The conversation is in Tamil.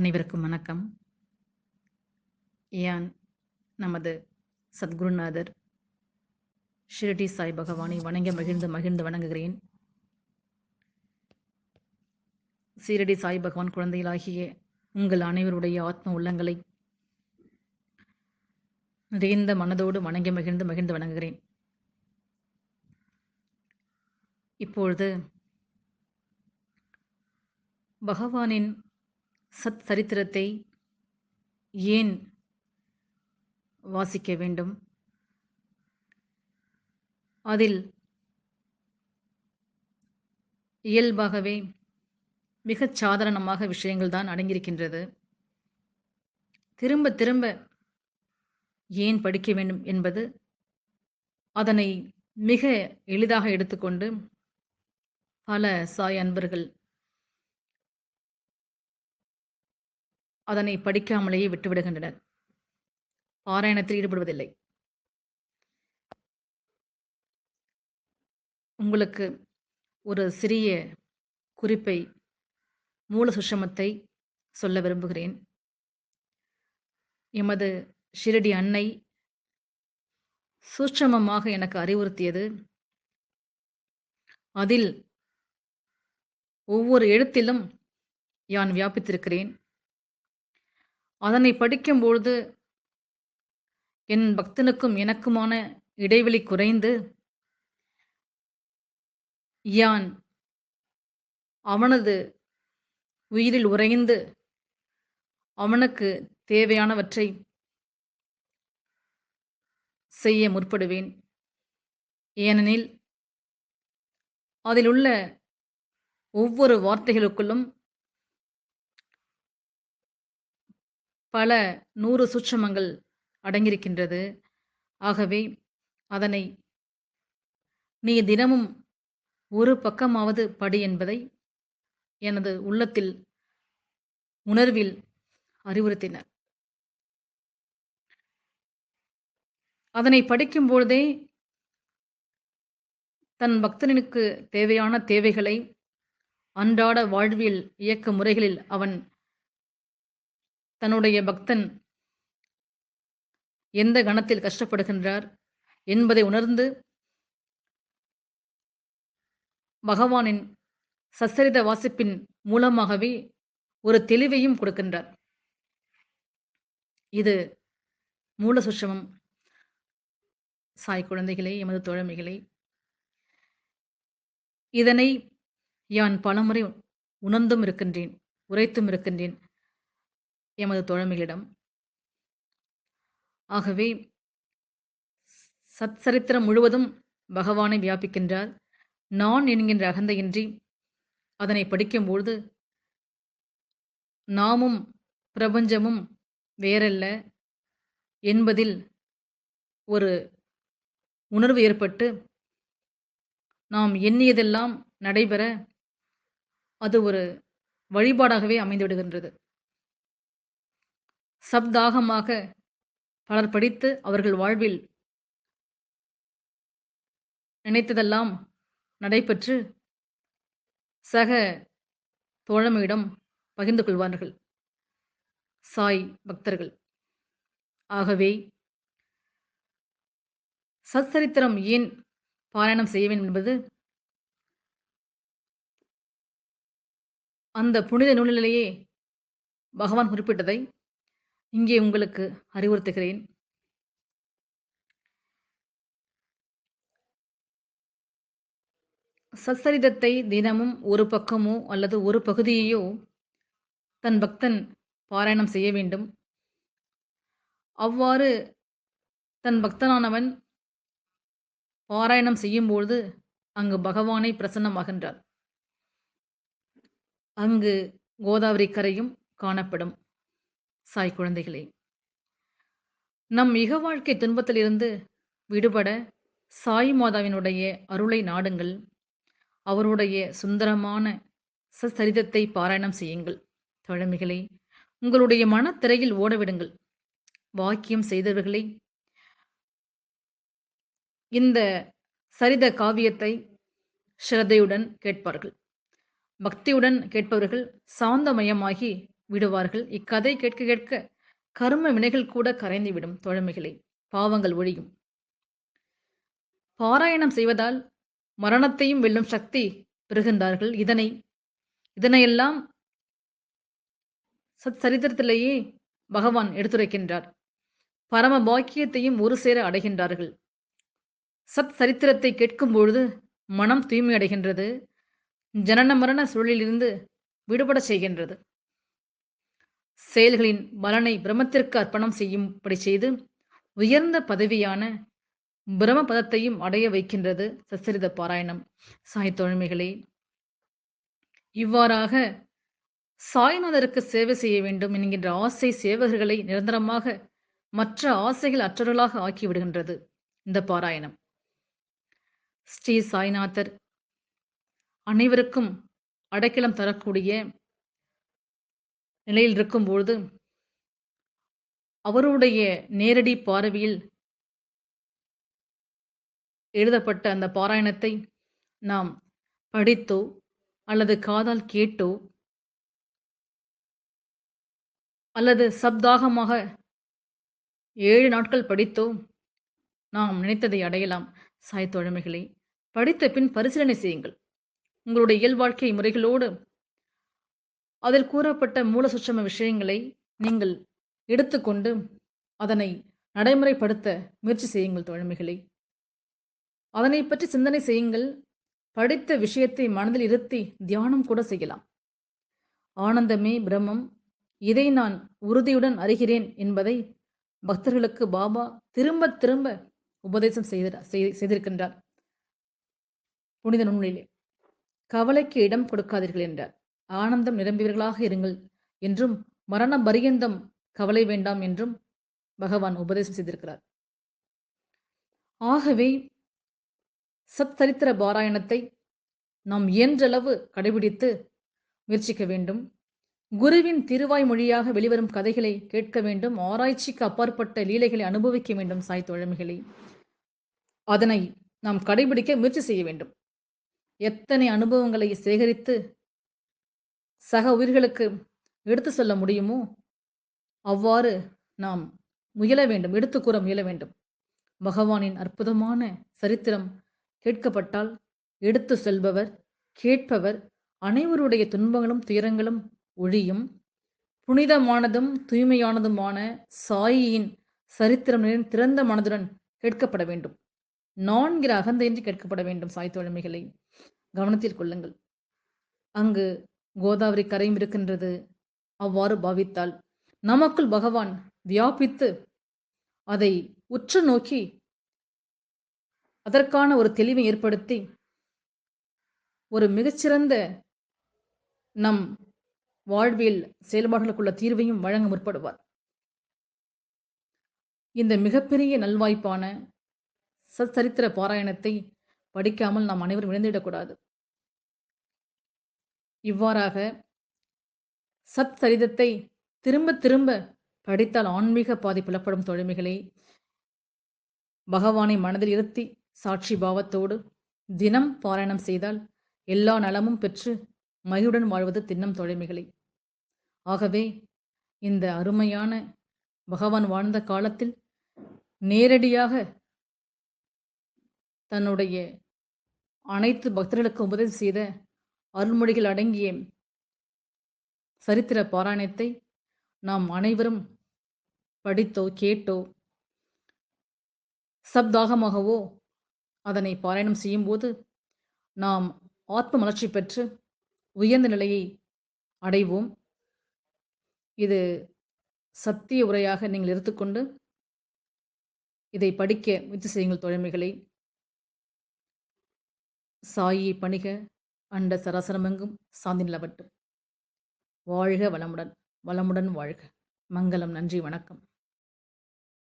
அனைவருக்கும் வணக்கம். ஏன் நமது சத்குருநாதர் ஷிரடி சாய் பகவானை வணங்க மகிழ்ந்து மகிழ்ந்து வணங்குகிறேன். சீரடி சாய் பகவான் குழந்தைகளாகிய உங்கள் அனைவருடைய ஆத்ம உள்ளங்களை நிறைந்த மனதோடு வணங்கி மகிழ்ந்து மகிழ்ந்து வணங்குகிறேன். இப்பொழுது பகவானின் சத் சரித்திரத்தை ஏன் வாசிக்க வேண்டும்? அதில் இயல்பாகவே மிகச் சாதாரணமாக விஷயங்கள் தான் அடங்கியிருக்கின்றது. திரும்ப திரும்ப ஏன் படிக்க வேண்டும் என்பது அதனை மிக எளிதாக எடுத்துக்கொண்டு பல சாய் அன்பர்கள் அதனை படிக்காமலேயே விட்டுவிடுகின்றனர். பாராயணத்தில் ஈடுபடுவதில்லை. உங்களுக்கு ஒரு சிறிய குறிப்பை மூல சுஷமத்தை சொல்ல விரும்புகிறேன். எமது ஷிரடி அன்னை சூட்சமமாக எனக்கு அறிவுறுத்தியது. அதில் ஒவ்வொரு எழுத்திலும் யான் வியாபித்திருக்கிறேன். அதனை படிக்கும்பொழுது என் பக்தனுக்கும் எனக்குமான இடைவெளி குறைந்து யான் அவனது உயிரில் உறைந்து அவனுக்கு தேவையானவற்றை செய்ய முற்படுவேன். ஏனெனில் அதில் உள்ள ஒவ்வொரு வார்த்தைகளுக்குள்ளும் பல நூறு சூட்சமங்கள் அடங்கியிருக்கின்றது. ஆகவே அதனை நீ தினமும் ஒரு பக்கமாவது படி என்பதை எனது உள்ளத்தில் உணர்வில் அறிவுறுத்தினர். அதனை படிக்கும்பொழுதே தன் பக்தனுக்கு தேவையான தேவைகளை அன்றாட வாழ்வியல் இயக்க முறைகளில் அவன் தன்னுடைய பக்தன் எந்த கணத்தில் கஷ்டப்படுகின்றார் என்பதை உணர்ந்து பகவானின் சச்சரித வாசிப்பின் மூலமாகவே ஒரு தெளிவையும் கொடுக்கின்றார். இது மூல சுஷமம் சாய் குழந்தைகளே எமது தோழமைகளே இதனை யான் பலமுறை உணர்ந்தும் இருக்கின்றேன் உரைத்தும் இருக்கின்றேன். எமது தோழமைகளிடம். ஆகவே சச்சரித்திரம் முழுவதும் பகவானை வியாபிக்கின்றார். நான் என்கின்ற அகந்தையின்றி அதனை படிக்கும்பொழுது நாமும் பிரபஞ்சமும் வேறல்ல என்பதில் ஒரு உணர்வு ஏற்பட்டு நாம் எண்ணியதெல்லாம் நடைபெற அது ஒரு வழிபாடாகவே அமைந்துவிடுகின்றது சப்தாகமாக பலர் படித்து அவர்கள் வாழ்வில் நினைத்ததெல்லாம் நடைபெற்று சக தோழமையிடம் பகிர்ந்து கொள்வார்கள். சாய் பக்தர்கள். ஆகவே சச்சரித்திரம் ஏன் பாராயணம் செய்ய வேண்டும் என்பது அந்த புனித நூலிலேயே பகவான் குறிப்பிட்டதை இங்கே உங்களுக்கு அறிவுறுத்துகிறேன். சச்சரிதத்தை தினமும் ஒரு பக்கமோ அல்லது ஒரு பகுதியையோ தன் பக்தன் பாராயணம் செய்ய வேண்டும். அவ்வாறு தன் பக்தனானவன் பாராயணம் செய்யும்பொழுது அங்கு பகவானை பிரசன்னமாகின்றார். அங்கு கோதாவரி கரையும் காணப்படும். சாய் குழந்தைகளே. நம் இக வாழ்க்கை துன்பத்திலிருந்து விடுபட சாய் மாதாவினுடைய அருளை நாடுங்கள். அவருடைய சுந்தரமான சசரிதத்தை பாராயணம் செய்யுங்கள். தோழமைகளை உங்களுடைய மனத்திரையில் ஓடவிடுங்கள். வாக்கியம் செய்தவர்களை இந்த சரித காவியத்தை ஸ்ரத்தையுடன் கேட்பார்கள். பக்தியுடன் கேட்பவர்கள் சாந்தமயமாகி விடுவார்கள். இக்கதை கேட்க கேட்க கரும வினைகள் கூட கரைந்துவிடும் தோழமைகளை பாவங்கள் ஒழியும். பாராயணம் செய்வதால் மரணத்தையும் வெல்லும் சக்தி பெறுகின்றார்கள். இதனை இதனையெல்லாம் சத் சரித்திரத்திலேயே பகவான் எடுத்துரைக்கின்றார். பரம பாக்கியத்தையும் ஒரு சேர அடைகின்றார்கள். சத் சரித்திரத்தை கேட்கும்பொழுது மனம் தூய்மையடைகின்றது. ஜனன மரண சூழலிலிருந்து விடுபடச் செய்கின்றது. செயல்களின் பலனை பிரம்மத்திற்கு அர்ப்பணம் செய்யும்படி செய்து, உயர்ந்த பதவியான பிரம பதத்தையும் அடைய வைக்கின்றது சச்சரித பாராயணம். சாய் தோழமைகளே! இவ்வாறாக சாய்நாதருக்கு சேவை செய்ய வேண்டும் என்கின்ற ஆசை சேவகர்களை நிரந்தரமாக மற்ற ஆசைகள் அற்றவர்களாக ஆக்கிவிடுகின்றது இந்த பாராயணம். ஸ்ரீ சாய்நாதர் அனைவருக்கும் அடைக்கலம் தரக்கூடிய நிலையில் இருக்கும்பொழுது, அவருடைய நேரடி பார்வையில் எழுதப்பட்ட அந்த பாராயணத்தை நாம் படித்தோ, அல்லது காதால் கேட்டோ அல்லது சப்தாகமாக ஏழு நாட்கள் படித்தோ, நாம் நினைத்ததை அடையலாம். சாய் படித்த பின் பரிசீலனை செய்யுங்கள். உங்களுடைய இயல்வாழ்க்கை முறைகளோடு அதில் கூறப்பட்ட மூல சுற்றம விஷயங்களை நீங்கள் எடுத்துக்கொண்டு, அதனை நடைமுறைப்படுத்த முயற்சி செய்யுங்கள் தோழமைகளை அதனை பற்றி சிந்தனை செய்யுங்கள். படித்த விஷயத்தை மனதில் இருத்தி தியானம் கூட செய்யலாம். ஆனந்தமே பிரம்மம். இதை நான் உறுதியுடன் அறிகிறேன் என்பதை பக்தர்களுக்கு பாபா திரும்ப திரும்ப உபதேசம் செய்த செய்திருக்கின்றார். புனித நூலிலே. கவலைக்கு இடம் கொடுக்காதீர்கள் என்றார். ஆனந்தம் நிரம்பியவர்களாக இருங்கள் என்றும், மரண பரியந்தம் கவலை வேண்டாம் என்றும் பகவான் உபதேசம் செய்திருக்கிறார். ஆகவே, சத்தரித்திர பாராயணத்தை நாம் இயன்றளவு கடைபிடித்து முயற்சிக்க வேண்டும். குருவின் திருவாய் மொழியாக வெளிவரும் கதைகளை கேட்க வேண்டும். ஆராய்ச்சிக்கு அப்பாற்பட்ட லீலைகளை அனுபவிக்க வேண்டும் சாய் தோழமைகளை அதனை நாம் கடைபிடிக்க முயற்சி செய்ய வேண்டும். எத்தனை அனுபவங்களை சேகரித்து சக உயிர்களுக்கு எடுத்துச் சொல்ல முடியுமோ, அவ்வாறு நாம் முயல வேண்டும். எடுத்து கூற முயல வேண்டும். பகவானின் அற்புதமான சரித்திரம் கேட்கப்பட்டால், எடுத்து செல்பவர் கேட்பவர் அனைவருடைய துன்பங்களும், துயரங்களும் ஒழியும். புனிதமானதும், தூய்மையானதுமான சாயியின் சரித்திரம் திறந்த மனதுடன் கேட்கப்பட வேண்டும். நான்கிற அகந்தையின்றி கேட்கப்பட வேண்டும் சாய் தோழமைகளை கவனத்தில் கொள்ளுங்கள். அங்கு கோதாவரி கரையும் இருக்கின்றது. அவ்வாறு பாவித்தால், நமக்குள் பகவான் வியாபித்து, அதை உற்று நோக்கி, அதற்கான ஒரு தெளிவை ஏற்படுத்தி, ஒரு மிகச்சிறந்த நம் வாழ்வியல் செயல்பாடுகளுக்குள்ள தீர்வையும் வழங்க முற்படுவார். இந்த மிகப்பெரிய நல்வாய்ப்பான சச்சரித்திர பாராயணத்தை படிக்காமல் நாம் அனைவரும் இழந்துவிடக்கூடாது. இவ்வாறாக சத் சரிதத்தை திரும்ப திரும்ப படித்தால் ஆன்மீக பாதி புலப்படும் தொழுமைகளை பகவானை மனதில் இருத்தி, சாட்சி பாவத்தோடு தினம் பாராயணம் செய்தால், எல்லா நலமும் பெற்று மகிழுடன் வாழ்வது திண்ணம் தொழுமைகளை. ஆகவே, இந்த அருமையான பகவான் வாழ்ந்த காலத்தில் நேரடியாக தன்னுடைய அனைத்து பக்தர்களுக்கும் உபதேசம் செய்த அருள்மொழிகள் அடங்கிய சரித்திர பாராயணத்தை நாம் அனைவரும் படித்தோ, கேட்டோ, சப்தாகமாகவோ அதனை பாராயணம் செய்யும்போது, நாம் ஆத்ம மலர்ச்சி பெற்று உயர்ந்த நிலையை அடைவோம். இது சத்திய உரையாக நீங்கள் எடுத்துக்கொண்டு, இதை படிக்க முயற்சி செய்யுங்கள் தோழமைகளை சாயை பணிக, அண்ட சராசரமெங்கும் சாந்தி நிலவட்டும். வாழ்க வளமுடன்! வளமுடன் வாழ்க! மங்களம்! நன்றி! வணக்கம்!